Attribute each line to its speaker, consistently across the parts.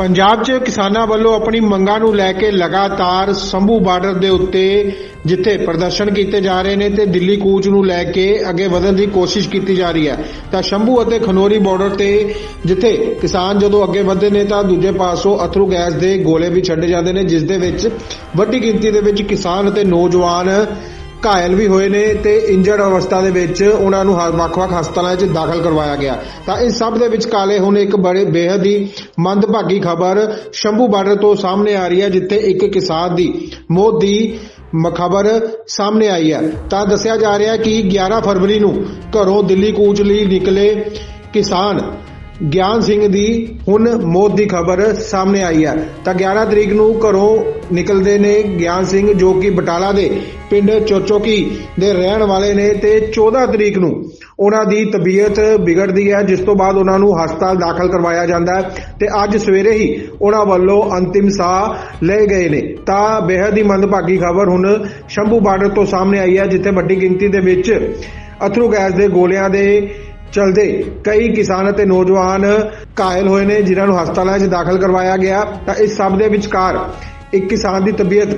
Speaker 1: ਪੰਜਾਬ 'ਚ ਕਿਸਾਨਾਂ ਵੱਲੋਂ ਆਪਣੀ ਮੰਗਾਂ ਨੂੰ ਲੈ ਕੇ ਲਗਾਤਾਰ ਸੰਭੂ ਬਾਰਡਰ ਦੇ ਉੱਤੇ ਜਿੱਥੇ ਪ੍ਰਦਰਸ਼ਨ ਕੀਤੇ ਜਾ ਰਹੇ ਨੇ ਤੇ ਦਿੱਲੀ ਕੂਚ ਨੂੰ ਲੈ ਕੇ ਅੱਗੇ ਵਧਣ ਦੀ ਕੋਸ਼ਿਸ਼ ਕੀਤੀ ਜਾ ਰਹੀ ਹੈ। ਤਾਂ ਸ਼ੰਭੂ ਅਤੇ ਖਨੋਰੀ ਬਾਰਡਰ ਤੇ ਜਿੱਥੇ ਕਿਸਾਨ ਜਦੋਂ ਅੱਗੇ ਵਧਦੇ ਨੇ ਤਾਂ ਦੂਜੇ ਪਾਸੋਂ ਅਥਰੂ ਗੈਸ ਦੇ ਗੋਲੇ ਵੀ ਛੱਡੇ ਜਾਂਦੇ ਨੇ, ਜਿਸ ਦੇ ਵਿੱਚ ਵੱਡੀ ਗਿਣਤੀ ਦੇ ਵਿੱਚ ਕਿਸਾਨ ਅਤੇ ਨੌਜਵਾਨ ਘਾਇਲ ਵੀ ਹੋਏ ਨੇ ਤੇ ਇੰਜਰਡ ਅਵਸਥਾ ਦੇ ਵਿੱਚ ਉਹਨਾਂ ਨੂੰ ਵੱਖ-ਵੱਖ ਹਸਪਤਾਲਾਂ 'ਚ ਦਾਖਲ ਕਰਵਾਇਆ ਗਿਆ। ਤਾਂ ਇਸ ਸਭ ਦੇ ਵਿਚਕਾਲੇ ਹੁਣ ਇੱਕ ਬੜੇ ਬੇहद ਹੀ ਮੰਦਭਾਗੀ ਖਬਰ ਸ਼ੰਭੂ ਬਾਰਡਰ ਤੋਂ ਸਾਹਮਣੇ ਆ ਰਹੀ ਹੈ, ਜਿੱਥੇ ਇੱਕ ਕਿਸਾਨ ਦੀ ਮੌਤ ਦੀ ਖਬਰ ਸਾਹਮਣੇ ਆਈ ਹੈ। ਤਾਂ ਦੱਸਿਆ ਜਾ ਰਿਹਾ ਹੈ ਕਿ 11 ਫਰਵਰੀ ਨੂੰ ਘਰੋਂ ਦਿੱਲੀ ਕੂਚ ਲਈ ਨਿਕਲੇ ਕਿਸਾਨ ਗਿਆਨ ਸਿੰਘ ਦੀ ਹੁਣ ਮੌਤ ਦੀ ਖਬਰ ਸਾਹਮਣੇ ਆਈ ਹੈ। ਤਾਂ 11 ਤਰੀਕ ਨੂੰ ਘਰੋਂ ਨਿਕਲਦੇ ਨੇ ਗਿਆਨ ਸਿੰਘ ਜੋ ਕਿ ਬਟਾਲਾ ਦੇ ਪਿੰਡ ਚੋਚੋਕੀ ਦੇ ਰਹਿਣ ਵਾਲੇ ਨੇ ਤੇ 14 ਤਰੀਕ ਨੂੰ ਉਹਨਾਂ ਦੀ ਤਬੀਅਤ ਵਿਗੜਦੀ ਹੈ, ਜਿਸ ਤੋਂ ਬਾਅਦ ਉਹਨਾਂ ਨੂੰ ਹਸਪਤਾਲ ਦਾਖਲ ਕਰਵਾਇਆ ਜਾਂਦਾ ਹੈ ਤੇ ਅੱਜ ਸਵੇਰੇ ਹੀ ਉਹਨਾਂ ਵੱਲੋਂ ਅੰਤਿਮ ਸਾਹ ਲਏ ਗਏ ਨੇ। ਤਾਂ ਬੇहद ਹੀ ਮੰਦਭਾਗੀ ਖਬਰ ਹੁਣ ਸ਼ੰਭੂ ਬਾਰਡਰ ਤੋਂ ਸਾਹਮਣੇ ਆਈ ਹੈ, ਜਿੱਥੇ ਵੱਡੀ ਗਿਣਤੀ ਦੇ ਵਿੱਚ ਅਥਰੂ ਗੈਸ ਦੇ ਗੋਲਿਆਂ ਦੇ ਚਲਦੇ ਕਈ ਕਿਸਾਨ ਅਤੇ ਨੌਜਵਾਨ ਘਾਇਲ ਹੋਏ ਨੇ, ਜਿਨ੍ਹਾਂ ਨੂੰ ਹਸਪਤਾਲਾਂ 'ਚ ਦਾਖਲ ਕਰਵਾਇਆ ਗਿਆ। ਤਾਂ ਇਸ ਸਭ ਦੇ ਵਿਚਕਾਰ ਇੱਕ ਕਿਸਾਨ ਦੀ ਤਬੀਅਤ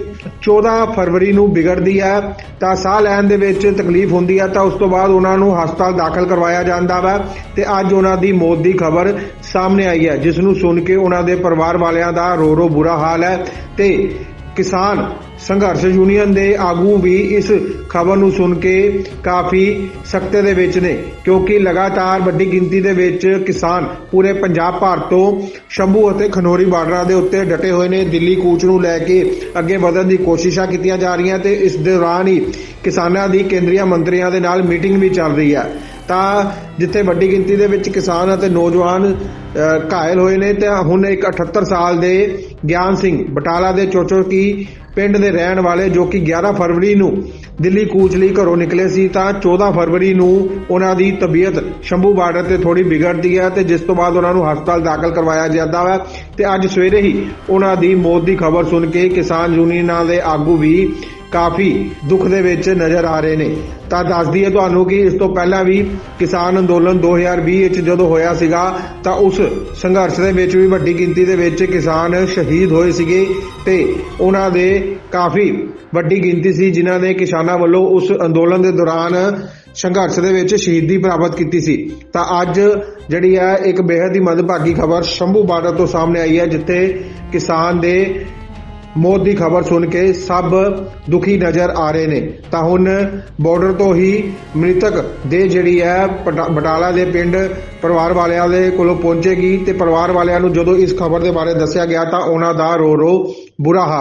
Speaker 1: 14 ਫਰਵਰੀ ਨੂੰ ਵਿਗੜਦੀ ਹੈ। ਤਾਂ ਸਾਹ ਲੈਣ ਦੇ ਵਿੱਚ ਤਕਲੀਫ ਹੁੰਦੀ ਹੈ, ਤਾਂ ਉਸ ਤੋਂ ਬਾਅਦ ਉਹਨਾਂ ਨੂੰ ਹਸਪਤਾਲ ਦਾਖਲ ਕਰਵਾਇਆ ਜਾਂਦਾ ਵਾ ਤੇ ਅੱਜ ਉਹਨਾਂ ਦੀ ਮੌਤ ਦੀ ਖਬਰ ਸਾਹਮਣੇ ਆਈ ਹੈ, ਜਿਸ ਨੂੰ ਸੁਣ ਕੇ ਉਹਨਾਂ ਦੇ ਪਰਿਵਾਰ ਵਾਲਿਆਂ ਦਾ ਰੋ ਰੋ ਬੁਰਾ ਹਾਲ ਹੈ ਤੇ ਕਿਸਾਨ ਸੰਘਰਸ਼ ਯੂਨੀਅਨ ਦੇ ਆਗੂ ਵੀ ਇਸ ਖਬਰ ਨੂੰ ਸੁਣ ਕੇ ਕਾਫੀ ਸਖਤੇ ਦੇ ਵਿੱਚ ਨੇ, ਕਿਉਂਕਿ ਲਗਾਤਾਰ ਵੱਡੀ ਗਿਣਤੀ ਦੇ ਵਿੱਚ ਕਿਸਾਨ ਪੂਰੇ ਪੰਜਾਬ ਭਰ ਤੋਂ ਸ਼ੰਭੂ ਅਤੇ ਖਨੋਰੀ ਬਾਰਡਰਾਂ ਦੇ ਉੱਤੇ ਡਟੇ ਹੋਏ ਨੇ। ਦਿੱਲੀ ਕੂਚ ਨੂੰ ਲੈ ਕੇ ਅੱਗੇ ਵਧਣ ਦੀ ਕੋਸ਼ਿਸ਼ਾਂ ਕੀਤੀਆਂ ਜਾ ਰਹੀਆਂ ਤੇ ਇਸ ਦੌਰਾਨ ਹੀ ਕਿਸਾਨਾਂ ਦੀ ਕੇਂਦਰੀ ਮੰਤਰੀਆਂ ਦੇ ਨਾਲ ਮੀਟਿੰਗ ਵੀ ਚੱਲ ਰਹੀ ਹੈ। ਤਾਂ ਜਿੱਥੇ ਵੱਡੀ ਗਿਣਤੀ ਦੇ ਵਿੱਚ ਕਿਸਾਨ ਅਤੇ ਨੌਜਵਾਨ ਘਾਇਲ ਹੋਏ ਨੇ, ਤੇ ਹੁਣ ਇੱਕ 78 ਸਾਲ ਦੇ ਗਿਆਨ ਸਿੰਘ ਬਟਾਲਾ ਦੇ ਚੋਚੋਕੀ ਪਿੰਡ ਦੇ ਰਹਿਣ ਵਾਲੇ ਜੋ ਕਿ 11 ਫਰਵਰੀ ਨੂੰ ਦਿੱਲੀ ਕੂਚ ਲਈ ਘਰੋਂ ਨਿਕਲੇ ਸੀ, ਤਾਂ 14 ਫਰਵਰੀ ਨੂੰ ਉਹਨਾਂ ਦੀ ਤਬੀਅਤ ਸ਼ੰਭੂ ਬਾਰਡਰ ਤੇ ਥੋੜੀ ਵਿਗੜਦੀ ਹੈ ਤੇ ਜਿਸ ਤੋਂ ਬਾਅਦ ਉਹਨਾਂ ਨੂੰ ਹਸਪਤਾਲ ਦਾਖਲ ਕਰਵਾਇਆ ਜਾਂਦਾ ਹੈ ਤੇ ਅੱਜ ਸਵੇਰੇ ਹੀ ਉਹਨਾਂ ਦੀ ਮੌਤ ਦੀ ਖਬਰ ਸੁਣ ਕੇ ਕਿਸਾਨ ਯੂਨੀਅਨਾਂ ਦੇ ਆਗੂ ਵੀ ਕਾਫੀ ਦੁੱਖ ਦੇ ਵਿੱਚ ਨਜ਼ਰ ਆ ਰਹੇ ਨੇ। ਤਾਂ ਦੱਸਦੀ ਹੈ ਤੁਹਾਨੂੰ ਕਿ ਇਸ ਤੋਂ ਪਹਿਲਾਂ ਵੀ ਕਿਸਾਨ ਅੰਦੋਲਨ 2020 ਵਿੱਚ ਜਦੋਂ ਹੋਇਆ ਸੀਗਾ, ਤਾਂ ਉਸ ਸੰਘਰਸ਼ ਦੇ ਵਿੱਚ ਵੀ ਵੱਡੀ ਗਿਣਤੀ ਦੇ ਵਿੱਚ ਕਿਸਾਨ ਸ਼ਹੀਦ ਹੋਏ ਸੀਗੇ ਤੇ ਉਹਨਾਂ ਦੇ ਕਾਫੀ ਵੱਡੀ ਗਿਣਤੀ ਸੀ ਜਿਨ੍ਹਾਂ ਨੇ ਕਿਸਾਨਾਂ ਵੱਲੋਂ ਉਸ ਅੰਦੋਲਨ ਦੇ ਦੌਰਾਨ ਸੰਘਰਸ਼ ਦੇ ਵਿੱਚ ਸ਼ਹੀਦੀ ਪ੍ਰਾਪਤ ਕੀਤੀ ਸੀ। ਤਾਂ ਅੱਜ ਜਿਹੜੀ ਹੈ ਇੱਕ ਬੇहद ਹੀ ਮੰਦਭਾਗੀ ਖਬਰ ਸ਼ੰਭੂ ਬਾਰਡਰ ਤੋਂ ਸਾਹਮਣੇ ਆਈ ਹੈ, ਜਿੱਥੇ ਕਿਸਾਨ ਦੇ ਮੌਤ ਦੀ ਖਬਰ ਸੁਣ ਕੇ ਸਭ ਦੁਖੀ ਨਜ਼ਰ ਆ ਰਹੇ ਨੇ। ਤਾਂ ਹੁਣ ਬਾਰਡਰ ਤੋਂ ਹੀ ਮ੍ਰਿਤਕ ਦੇ ਜਿਹੜੀ ਹੈ ਪਟਾ- ਬਟਾਲਾ ਦੇ ਪਿੰਡ ਪਰਿਵਾਰ ਵਾਲਿਆਂ ਦੇ ਕੋਲੋਂ ਪਹੁੰਚੇਗੀ ਤੇ ਪਰਿਵਾਰ ਵਾਲਿਆਂ ਨੂੰ ਜਦੋਂ ਇਸ ਖਬਰ ਦੇ ਬਾਰੇ ਦੱਸਿਆ ਗਿਆ ਤਾਂ ਉਹਨਾਂ ਦਾ ਰੋ ਰੋ ਬੁਰਾ ਹਾਲ।